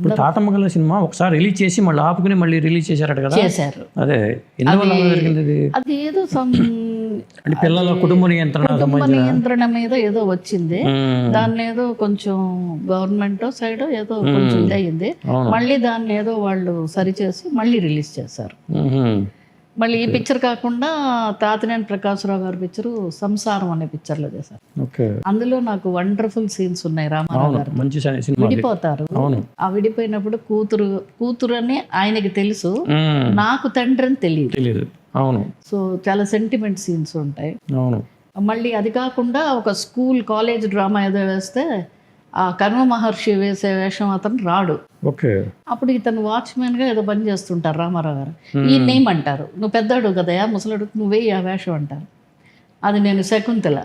ఇప్పుడు తాతమ్మ గల సినిమా ఒకసారి రిలీజ్ చేసి మళ్ళీ ఆపుకుని మళ్ళీ రిలీజ్ చేశారట కదా? అదే ఎందువల్ల జరిగింది అది అది ఏదో అంటే పిల్లల కుటుంబ నియంత్రణ కుటుంబ నియంత్రణ మీద ఏదో వచ్చింది. దాన్ని ఏదో కొంచెం గవర్నమెంట్ సైడ్ ఏదో కొంచెం అవును. మళ్ళీ దాన్ని ఏదో వాళ్ళు సరిచేసి మళ్ళీ రిలీజ్ చేశారు. మళ్ళీ ఈ పిక్చర్ కాకుండా తాతినేని ప్రకాశ్రావు గారి పిక్చరు సంసారం అనే పిక్చర్లో చేశారు. ఓకే. అందులో నాకు వండర్ఫుల్ సీన్స్ ఉన్నాయి రామారావు గారు. విడిపోతారు. ఆ విడిపోయినప్పుడు కూతురు కూతురు అని ఆయనకి తెలుసు. నాకు తండ్రి అని తెలియదు. అవును. సో చాలా సెంటిమెంట్ సీన్స్ ఉంటాయి. అవును. మళ్ళీ అది కాకుండా ఒక స్కూల్ కాలేజ్ డ్రామా ఏదో వేస్తే ఆ కర్మ మహర్షి వేసే వేషం అతను రాడు. ఓకే. అప్పుడు ఇతను వాచ్మెన్గా ఏదో పని చేస్తుంటారు రామారావు గారు. ఈ నేమ్ అంటారు. నువ్వు పెద్దాడు కదయా ముసలాడు నువ్వే ఆ వేషం అంటారు. అది నేను శకుంతల.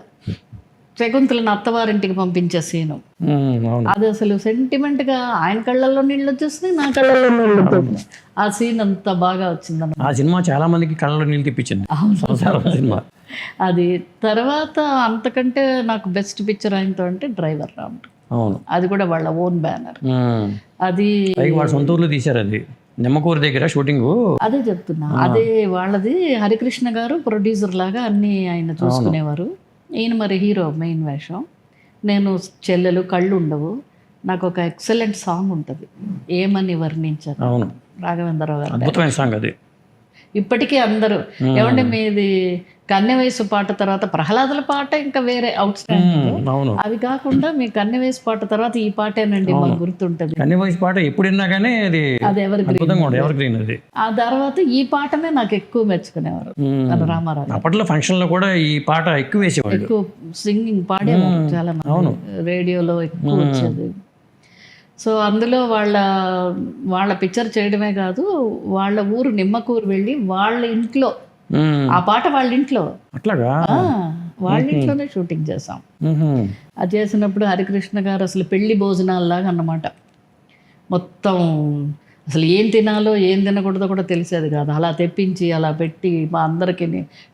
శకుంతలను అత్తవారింటికి పంపించే సీను. అవును. అది అసలు సెంటిమెంట్గా ఆయన కళ్ళల్లో నీళ్ళు వచ్చేస్తున్నాయి నా కళ్ళల్లో నీళ్ళు వచ్చేస్తున్నాయి. ఆ సీన్ అంత బాగా వచ్చిందన్న ఆ సినిమా చాలా మందికి కళ్ళలో నీళ్ళు తెప్పించింది. సినిమా? అది తర్వాత అంతకంటే నాకు బెస్ట్ పిక్చర్ ఆయనతో అంటే డ్రైవర్ రాముడు. అవును. అది కూడా వాళ్ళ ఓన్ బ్యానర్. అది వాళ్ళ సొంత ఊర్లో తీశారు అది. నిమ్మకూరు దగ్గర షూటింగ్. అదే చెప్తున్నా. అదే వాళ్ళది హరికృష్ణ గారు ప్రొడ్యూసర్ లాగా అన్ని ఆయన చూసుకునేవారు. ఈయన మరి హీరో మెయిన్ వేషం. నేను చెల్లెలు కళ్ళు ఉండవు. నాకు ఒక ఎక్సలెంట్ సాంగ్ ఉంటుంది. ఏమని వర్ణించారు? రాఘవేంద్రరావు గారు. అద్భుతమైన సాంగ్ అది. ఇప్పటికీ అందరూ. ఏమంటే మీది కన్నె వయసు పాట తర్వాత ప్రహ్లాదుల పాట ఇంకా వేరే అవుట్ స్టాండింగ్ అవి కాకుండా మీ కన్నె వయసు పాట తర్వాత ఈ పాటేనండి మాకు గుర్తుంటది. కన్ని వయసు పాట ఎప్పుడు విన్నా కానీ అది అది ఎవరి గ్రీన్ అది. ఆ తర్వాత ఈ పాటనే నాకు ఎక్కువ మెచ్చుకునేవారు. రామారావు. అప్పట్లో ఫంక్షన్లో కూడా ఈ పాట ఎక్కువ వేసేవాళ్ళు. ఎక్కువ సింగింగ్ పాడేవారు చాలా రేడియోలో ఎక్కువ వచ్చేది. సో అందులో వాళ్ళ వాళ్ళ పిక్చర్ చేయడమే కాదు వాళ్ళ ఊరు నిమ్మకూరు వెళ్ళి వాళ్ళ ఇంట్లో. ఆ పాట వాళ్ళ ఇంట్లో. అట్లాగా? వాళ్ళ ఇంట్లోనే షూటింగ్ చేసాం. అది చేసినప్పుడు హరికృష్ణ గారు అసలు పెళ్ళి భోజనాల్లాగా అన్నమాట. మొత్తం అసలు ఏం తినాలో ఏం తినకూడదో కూడా తెలిసేది కాదు. అలా తెప్పించి అలా పెట్టి మా అందరికీ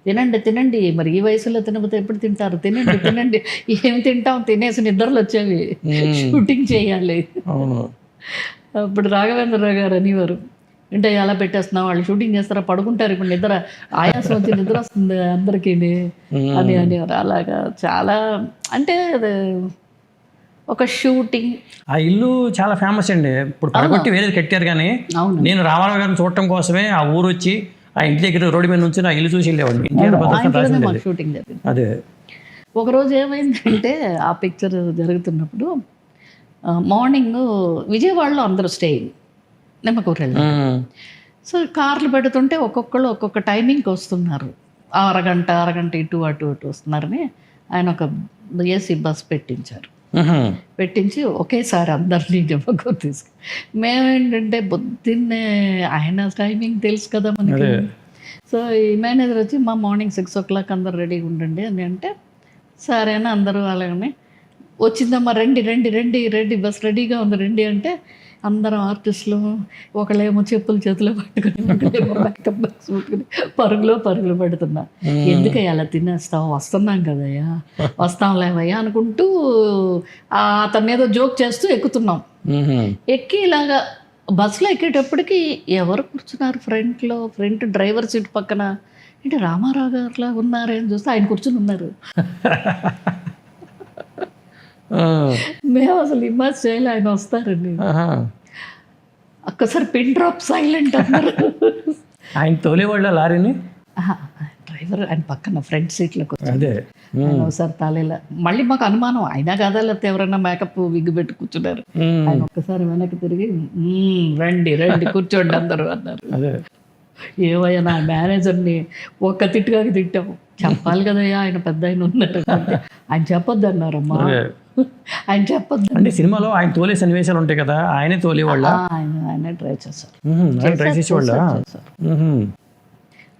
తినండి తినండి. మరి ఈ వయసులో తినకపోతే ఎప్పుడు తింటారు? తినండి తినండి. ఏం తింటాం? తినేసి నిద్రలు వచ్చేవి షూటింగ్ చేయాలి. అప్పుడు రాఘవేంద్రరావు గారు అనేవారు. అంటే అలా పెట్టేస్తున్నాం వాళ్ళు షూటింగ్ చేస్తారా? పడుకుంటారు. ఇప్పుడు నిద్ర ఆయాసం వచ్చి నిద్ర వస్తుంది అందరికీ అని అనేవారు. అలాగా చాలా అంటే అది ఒక షూటింగ్ ఆ ఇల్లు చాలా ఫేమస్ అండి. ఇప్పుడు పడగొట్టి వేరేది కట్టారు కానీ నేను రామారావు గారిని చూడటం కోసమే ఆ ఊరు వచ్చి ఆ ఇంటి దగ్గర రోడ్డు మీద నుంచి ఆ ఇల్లు చూసి వెళ్ళేవాడిని. అది. ఒకరోజు ఏమైందంటే ఆ పిక్చర్ జరుగుతున్నప్పుడు మార్నింగ్ విజయవాడలో అందరూ స్టేయింగ్ నిమ్మకూరు వెళ్ళారు. సో కార్లు పెడుతుంటే ఒక్కొక్కళ్ళు ఒక్కొక్క టైమింగ్కి వస్తున్నారు. అరగంట అరగంట ఇటు అటు అటు వస్తున్నారని ఆయన ఒక ఏసీ బస్ పెట్టించారు. పెట్టించి ఒకేసారి అందరినీ నిమ్మకూరు తీసుకు మేమేంటంటే పొద్దున్నే ఆయన టైమింగ్ తెలుసు కదా మనకి. సో ఈ మేనేజర్ వచ్చి మా మార్నింగ్ సిక్స్ ఓ క్లాక్ అందరు రెడీగా ఉండండి అని అంటే సరేనా అందరూ అలాగనే వచ్చిందమ్మా రండి రండి రండి రెడీ బస్ రెడీగా ఉంది రండి అంటే అందరం ఆర్టిస్టులు ఒకళ్ళేమో చెప్పులు చేతిలో పట్టుకుని ఒకళ్ళేమో మేకప్ బాక్స్ పట్టుకుని పరుగులో పరుగులు పెడుతున్నా. ఎందుకయ్యా అలా తినేస్తావు? వస్తున్నాం కదయ్యా. వస్తాం లేవయ్యా అనుకుంటూ ఆ అతన్ని ఏదో జోక్ చేస్తూ ఎక్కుతున్నాం. ఎక్కి ఇలాగా బస్సులో ఎక్కేటప్పటికి ఎవరు కూర్చున్నారు ఫ్రంట్లో? ఫ్రంట్ డ్రైవర్ సీట్ పక్కన. ఏంటి రామారావు గారులా ఉన్నారే అని చూస్తే ఆయన కూర్చుని ఉన్నారు. మేము అసలు ఇమాజ్ చేయాలి ఆయన వస్తారండి. ఒక్కసారి పిన్ డ్రాప్ సైలెంట్ అన్నారు. ఆయన తోలేవాళ్ళ లారీని? డ్రైవర్ ఆయన పక్కన ఫ్రంట్ సీట్లో కూర్చొని అదే. ఆయన ఒకసారి తాలేలా మళ్ళీ మాకు అనుమానం అయినా కాదా లేకపోతే ఎవరైనా మేకప్ విగ్గు పెట్టి కూర్చున్నారు. ఆయన ఒక్కసారి వెనక్కి తిరిగి "మ్మ్, రండి రండి కూర్చోండి అందరూ అన్నారు. అదే. ఏవయ్యా నా మేనేజర్ని ఒక్క తిట్టుగా తిట్టాము చెప్పాలి కదయ్యా ఆయన పెద్ద ఆయన ఉన్నారు అంటే ఆయన చెప్పొద్దు అన్నారమ్మా అదే. ఆయన చెప్పొద్దు. అంటే సినిమాలో ఆయన తోలే సన్నివేశాలు ఉంటాయి కదా ఆయనే తోలేవాళ్ళ? ఆయన ఆయన డ్రైవ్ చేశారు. ఆయన ట్రై చేసేవాళ్ళ.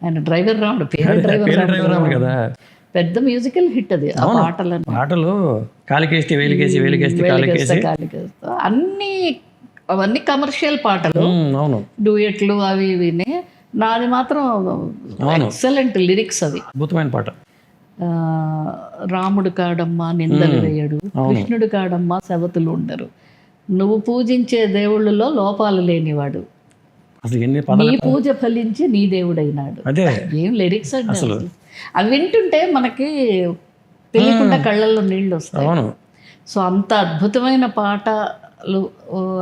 ఆయన డ్రైవర్ రాముడు పేరు డ్రైవర్ రాముడు. కదా? పెద్ద మ్యూజికల్ హిట్ అది ఆ పాటలను పాటలు కాలికేస్తే వేలికేసి వేలికేస్తే కాలికేసి. కాలికేస్తా. అన్ని అవన్నీ కమర్షియల్ పాటలు. అవును. డూయట్లు అవి ఇవిని నాది మాత్రం ఎక్సలెంట్ లిరిక్స్ అవి. అద్భుతమైన పాట. రాముడు కాడమ్మ నిందలు వేయడు కృష్ణుడు కాడమ్మ సవతులు ఉండరు. నువ్వు పూజించే దేవుళ్ళలో లోపాలు లేనివాడు. నీ పూజ ఫలించి నీ దేవుడైనాడు. ఏం లిరిక్స్ అండి అసలు అవి? వింటుంటే మనకి తెలియకుండా కళ్ళల్లో నీళ్ళు వస్తాయి. సో అంత అద్భుతమైన పాటలు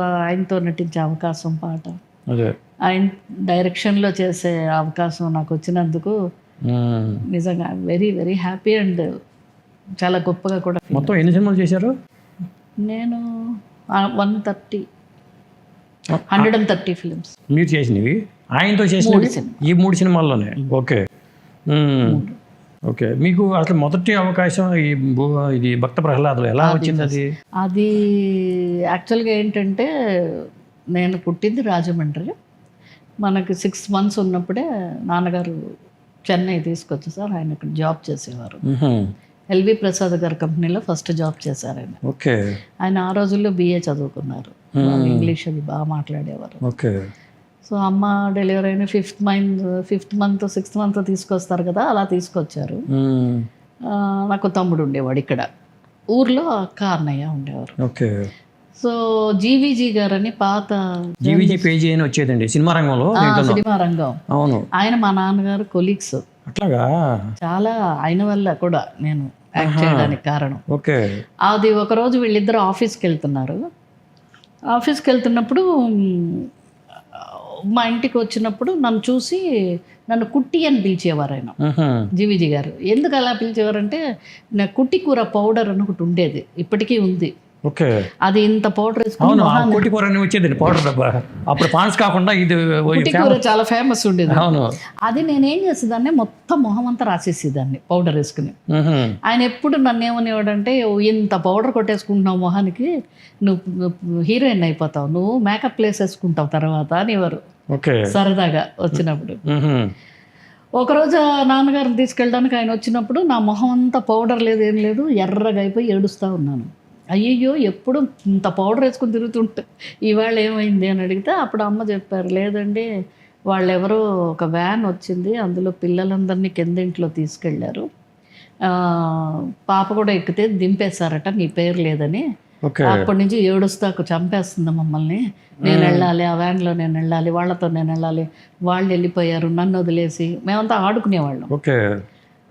ఆయనతో నటించే అవకాశం పాట. ఆయన డైరెక్షన్లో చేసే అవకాశం నాకు వచ్చినందుకు. నిజంగా వెరీ వెరీ హ్యాపీ అండ్ చాలా గొప్పగా కూడా మొత్తం ఎన్ని సినిమాలు చేశారు? నేను one thirty hundred and thirty films మీరు చేసినవి? ఆయనతో చేసినవి? ఈ మూడు సినిమాల్లోనే? ఓకే. ఉమ్. ఓకే. మీకు అసలు మొదటి అవకాశం ఈ ఇది భక్త ప్రహ్లాదులు. ఎలా వచ్చింది అది? అది యాక్చువల్గా ఏంటంటే నేను పుట్టింది రాజమండ్రి. మనకి సిక్స్ మంత్స్ ఉన్నప్పుడే నాన్నగారు చెన్నై తీసుకొచ్చి సార్ ఆయన ఇక్కడ జాబ్ చేసేవారు. ఎల్వి ప్రసాద్ గారి కంపెనీలో ఫస్ట్ జాబ్ చేశారు ఆయన. ఓకే. ఆయన ఆ రోజుల్లో బిఏ చదువుకున్నారు. ఇంగ్లీష్ అది బాగా మాట్లాడేవారు. ఓకే. సో అమ్మ డెలివరీ అయిన fifth month fifth month sixth month తీసుకొస్తారు కదా అలా తీసుకొచ్చారు. నాకు తమ్ముడు ఉండేవాడు ఇక్కడ. ఊర్లో అక్క అన్నయ్య ఉండేవారు. ఓకే. సో జీవీజీ గారని పాత జీవీజీ పేజీ అని వచ్చేదండి. సినిమా రంగంలో సినిమా రంగం. అవును. ఆయన మా నాన్నగారు కొలీగ్స్. అట్లాగా? చాలా ఆయన వల్ల కూడా నేను యాక్ట్ చేయడానికి కారణం. ఓకే. అది ఒకరోజు వీళ్ళిద్దరు ఆఫీస్కి వెళ్తున్నారు. ఆఫీస్కి వెళ్తున్నప్పుడు మ్, ఇంటికి వచ్చినప్పుడు నన్ను చూసి నన్ను కుట్టి అని పిలిచేవారు ఆయన. జీవిజీ గారు. ఎందుకు అలా పిలిచేవారంటే నా కుట్టి కూర పౌడర్ అని ఒకటి ఉండేది. ఇప్పటికీ ఉంది. ఓకే. అది ఇంత పౌడర్ వేసుకుని అవును కోటి కూర అని వచ్చేదండి పౌడర్ డబ్బా. అప్పుడు పాన్స్ కాకుండా ఇది కూర చాలా ఫేమస్ ఉండేది. అవును. అది నేనేం చేసేదాన్ని మొత్తం మొహం అంతా రాసేసేదాన్ని పౌడర్ వేసుకుని. ఆయన ఎప్పుడు నన్ను ఏమనేవాడంటే "ఓ, ఇంత పౌడర్ కొట్టేసుకుంటున్నావు మొహానికి నువ్వు హీరోయిన్ అయిపోతావు నువ్వు మేకప్ వేసేసుకుంటావు తర్వాత అనేవారు. ఓకే. సరదాగా వచ్చినప్పుడు. ఒకరోజు నాన్నగారిని తీసుకెళ్ళడానికి ఆయన వచ్చినప్పుడు నా మొహం అంతా పౌడర్ లేదు ఏం లేదు ఎర్రగా అయిపోయి ఏడుస్తూ ఉన్నాను. అయ్యయ్యో ఎప్పుడు ఇంత పౌడర్ వేసుకుని తిరుగుతుంటే ఇవాళ ఏమైంది అని అడిగితే అప్పుడు అమ్మ చెప్పారు లేదండి వాళ్ళెవరో ఒక వ్యాన్ వచ్చింది అందులో పిల్లలందరినీ కింద ఇంట్లో తీసుకెళ్ళారు. ఆ, పాప కూడా ఎక్కితే దింపేశారట నీ పేరు లేదని. అప్పటి నుంచి ఏడుస్తాకు చంపేస్తుంది మమ్మల్ని. నేను వెళ్ళాలి ఆ వ్యాన్లో నేను వెళ్ళాలి వాళ్ళతో నేను వెళ్ళాలి. వాళ్ళు వెళ్ళిపోయారు నన్ను వదిలేసి మేమంతా ఆడుకునేవాళ్ళం. ఓకే.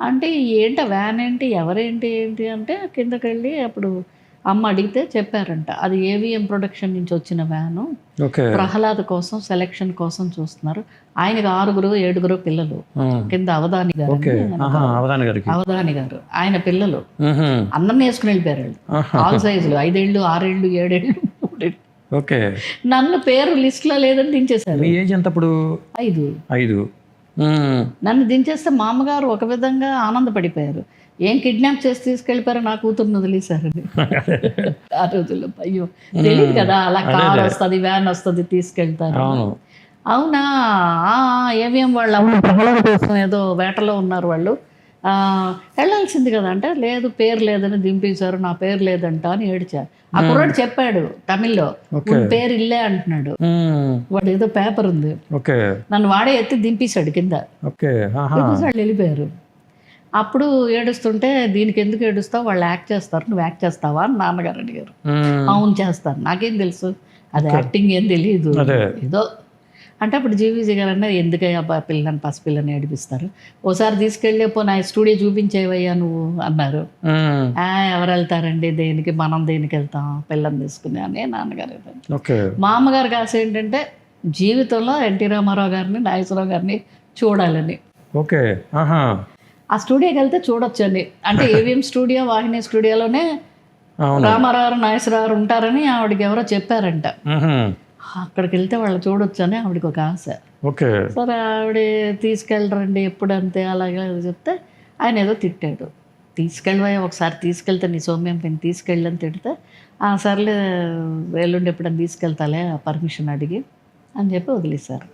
అంటే ఏంటి వ్యాన్ ఏంటి ఎవరేంటి ఏంటి అంటే కిందకి వెళ్ళి అప్పుడు అమ్మ అడిగితే చెప్పారంట అది ఏవిఎం ప్రొడక్షన్ నుంచి వచ్చిన వ్యాను ఓకే. ప్రహ్లాద్ కోసం సెలెక్షన్ కోసం చూస్తున్నారు. ఆయనకు ఆరుగురు ఏడుగురు పిల్లలు. కింద అవధాని గారు అవధాని గారికి. అవధాని గారు. ఆయన పిల్లలు. అన్నం వేసుకుని వెళ్ళిపోయారు. ఆల్ సైజులు ఐదేళ్ళు ఆరేళ్ళు ఏడేళ్ళు మూడేళ్ళు. ఓకే. నన్ను పేరు లిస్ట్లో లేదని దించేశారు. మీ ఏజ్ ఎంత అప్పుడు ఐదు. ఐదు. నన్ను దించేస్తే మా అమ్మగారు ఒక విధంగా ఆనందపడిపోయారు. ఏం కిడ్నాప్ చేసి తీసుకెళ్ళిపోయారు నా కూతుర్ని వదిలేశారని ఆ రోజుల్లో. అయ్యో తెలియదు కదా అలా కార్ వస్తుంది వ్యాన్ వస్తుంది తీసుకెళ్తారు అవును. ఏవిఎం వాళ్ళు అవును ప్రహ్లాద కోసం ఏదో వేటలో ఉన్నారు వాళ్ళు. ఆ, వెళ్ళాల్సింది కదా అంటే లేదు పేరు లేదని దింపేశారు నా పేరు లేదంట అని ఏడిచారు. ఆ కుర్రాడు చెప్పాడు తమిళ్ళో "ఉన్ పేరు ఇల్లే అంటున్నాడు. వాడు ఏదో పేపర్ ఉంది. నన్ను వాడే ఎత్తి దింపేశాడు కింద. వెళ్ళిపోయారు. అప్పుడు ఏడుస్తుంటే దీనికి ఎందుకు ఏడుస్తావు? వాళ్ళు యాక్ట్ చేస్తారు. నువ్వు యాక్ట్ చేస్తావా? అని నాన్నగారు అడిగారు. అవును చేస్తాను. నాకేం తెలుసు? అది యాక్టింగ్ ఏం తెలియదు. ఏదో అంటే అప్పుడు జీవీజీ గారు అన్నారు ఎందుకయ్యా అబ్బా పిల్లని పసిపిల్లని ఏడిపిస్తారు? ఓసారి తీసుకెళ్ళి పో నా స్టూడియో చూపించేవయ్యా నువ్వు అన్నారు. ఉమ్. "ఆ, ఎవరు వెళ్తారండి? దేనికి? మనం దేనికి వెళ్తాం? పిల్లని తీసుకుని అని నాన్నగారు మా అమ్మగారికి ఆశ ఏంటంటే జీవితంలో ఎన్టీ రామారావు గారిని నాగేశ్వరరావు గారిని చూడాలని. ఓకే. ఆ స్టూడియోకి వెళ్తే చూడొచ్చండి. అంటే ఏవిఎం స్టూడియో వాహిని స్టూడియోలోనే రామారావు నాగేశ్వరరావు ఉంటారని ఆవిడకి ఎవరో చెప్పారంట. అక్కడికి వెళ్తే వాళ్ళు చూడొచ్చని ఆవిడకి ఒక ఆశ. ఓకే. సరే ఆవిడ తీసుకెళ్ళరండి ఎప్పుడంతే అలాగే చెప్తే ఆయన ఏదో తిట్టాడు. తీసుకెళ్ళవా ఒకసారి తీసుకెళ్తే నీ సౌమ్యం పైన తీసుకెళ్ళని తిడితే "ఆ, సర్లే ఎల్లుండి ఎప్పుడైనా తీసుకెళ్తాలే పర్మిషన్ అడిగి అని చెప్పి వదిలేశారు.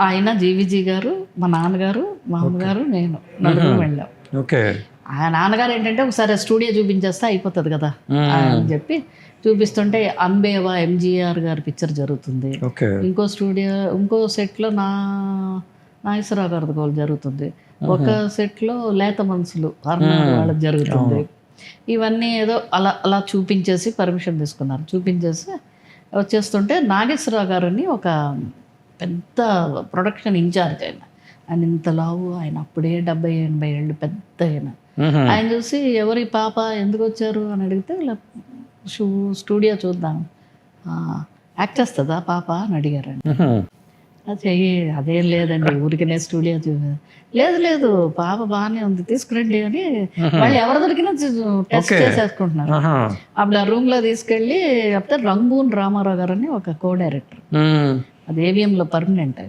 ఆయన జీవిజీ గారు మా నాన్నగారు మా అమ్మగారు నేను నలుగురు వెళ్ళాం. ఓకే. ఆ నాన్నగారు ఏంటంటే ఒకసారి స్టూడియో చూపించేస్తే అయిపోతుంది కదా అని చెప్పి చూపిస్తుంటే అన్బేవా ఎంజీఆర్ గారి పిక్చర్ జరుగుతుంది. ఇంకో స్టూడియో ఇంకో సెట్లో నా నాగేశ్వరరావు గారిది గోల్ జరుగుతుంది. ఒక సెట్లో లేత మనసులు వాళ్ళకి జరుగుతుంది. ఇవన్నీ ఏదో అలా అలా చూపించేసి పర్మిషన్ తీసుకున్నారు. చూపించేసి వచ్చేస్తుంటే నాగేశ్వరరావు గారని ఒక పెద్ద ప్రొడక్షన్ ఇన్ఛార్జ్ ఆయన. ఆయన ఇంత లావు ఆయన అప్పుడే డెబ్బై ఎనభై ఏళ్ళు పెద్ద ఆయన. ఆయన చూసి ఎవరి పాప ఎందుకు వచ్చారు? అని అడిగితే ఇలా షూ స్టూడియో చూద్దాం. "ఆ, యాక్ట్ చేస్తుందా పాప? అని అడిగారండి. అదే అదేం లేదండి ఊరికనే స్టూడియో లేదు లేదు పాప బాగానే ఉంది తీసుకురండి అని వాళ్ళు ఎవరు దొరికినా టెస్ట్ చేసేసుకుంటున్నారు. అప్పుడు ఆ రూమ్లో తీసుకెళ్ళి అప్పుడు రంగూన్ రామారావు గారు అని ఒక కో డైరెక్టర్. అది ఏవిఎంలో పర్మనెంట్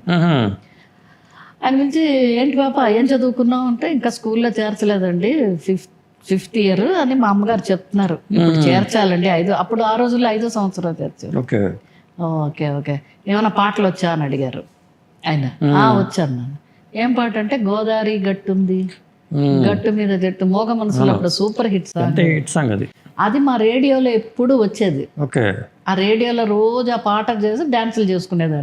ఆయన నుంచి ఏంటి పాప ఏం చదువుకున్నావు? అంటే ఇంకా స్కూల్లో చేర్చలేదండి. ఫిఫ్త్ ఫిఫ్త్ ఇయర్ అని మా అమ్మగారు చెప్తున్నారు. ఇప్పుడు చేర్చాలండి. ఐదు అప్పుడు ఆ రోజుల్లో ఐదో సంవత్సరాలు చేర్చారు ఓకే. ఓకే ఏమైనా పాటలు వచ్చా? అని అడిగారు ఆయన. "ఆ, వచ్చాను నేను ఏం పాట అంటే గోదావరి గట్టు ఉంది. మ్. గట్టు మీద జట్టు మోగ మనసులో అప్పుడు సూపర్ హిట్ సాంగ్. అంటే హిట్ సాంగ్ అది. అది మా రేడియోలో ఎప్పుడు వచ్చేది. ఓకే. ఆ రేడియోలో రోజు ఆ పాట చేసి డాన్సులు చేసుకునేదాన్ని.